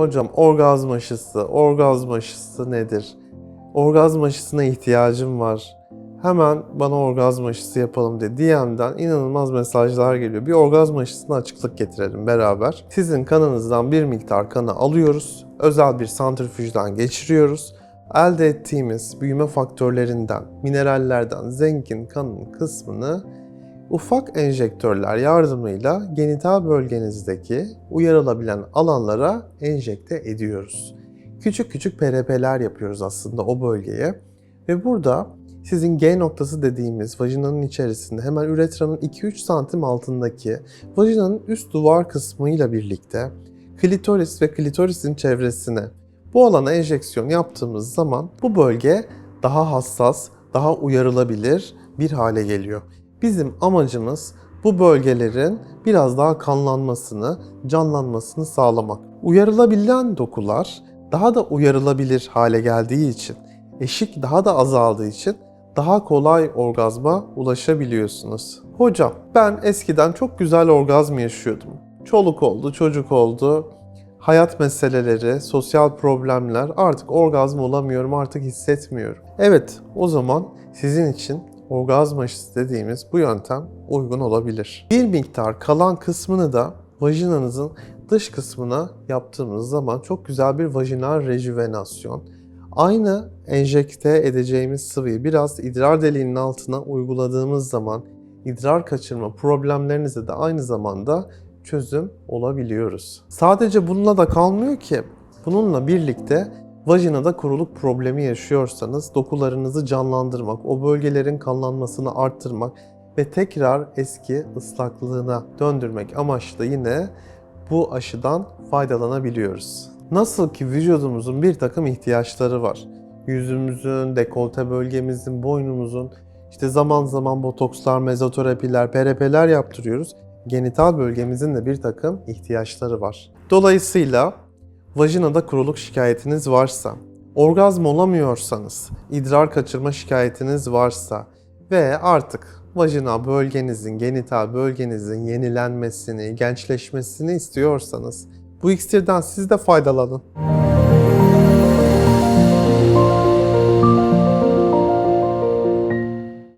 Hocam orgazm aşısı, orgazm aşısı nedir? Orgazm aşısına ihtiyacım var. Hemen bana orgazm aşısı yapalım diye DM'den inanılmaz mesajlar geliyor. Bir orgazm aşısına açıklık getirelim beraber. Sizin kanınızdan bir miktar kanı alıyoruz. Özel bir santrifüjden geçiriyoruz. Elde ettiğimiz büyüme faktörlerinden, minerallerden zengin kanın kısmını ufak enjektörler yardımıyla genital bölgenizdeki uyarılabilen alanlara enjekte ediyoruz. Küçük küçük PRP'ler yapıyoruz aslında o bölgeye ve burada sizin G noktası dediğimiz vajinanın içerisinde hemen üretranın 2-3 santim altındaki vajinanın üst duvar kısmıyla birlikte klitoris ve klitorisin çevresine bu alana enjeksiyon yaptığımız zaman bu bölge daha hassas, daha uyarılabilir bir hale geliyor. Bizim amacımız bu bölgelerin biraz daha kanlanmasını, canlanmasını sağlamak. Uyarılabilen dokular daha da uyarılabilir hale geldiği için, eşik daha da azaldığı için daha kolay orgazma ulaşabiliyorsunuz. Hocam ben eskiden çok güzel orgazm yaşıyordum. Çoluk oldu, çocuk oldu. Hayat meseleleri, sosyal problemler artık orgazm olamıyorum, artık hissetmiyorum. Evet, o zaman sizin için orgazm aşısı dediğimiz bu yöntem uygun olabilir. Bir miktar kalan kısmını da vajinanızın dış kısmına yaptığımız zaman çok güzel bir vajinal rejuvenasyon. Aynı enjekte edeceğimiz sıvıyı biraz idrar deliğinin altına uyguladığımız zaman idrar kaçırma problemlerinize de aynı zamanda çözüm olabiliyoruz. Sadece bununla da kalmıyor ki. Bununla birlikte vajinada kuruluk problemi yaşıyorsanız dokularınızı canlandırmak, o bölgelerin kanlanmasını arttırmak ve tekrar eski ıslaklığına döndürmek amaçlı yine bu aşıdan faydalanabiliyoruz. Nasıl ki vücudumuzun bir takım ihtiyaçları var. Yüzümüzün, dekolte bölgemizin, boynumuzun işte zaman zaman botokslar, mezoterapiler, PRP'ler yaptırıyoruz. Genital bölgemizin de bir takım ihtiyaçları var. Dolayısıyla vajinada kuruluk şikayetiniz varsa, orgazm olamıyorsanız, idrar kaçırma şikayetiniz varsa ve artık vajina bölgenizin, genital bölgenizin yenilenmesini, gençleşmesini istiyorsanız bu iksirden siz de faydalanın.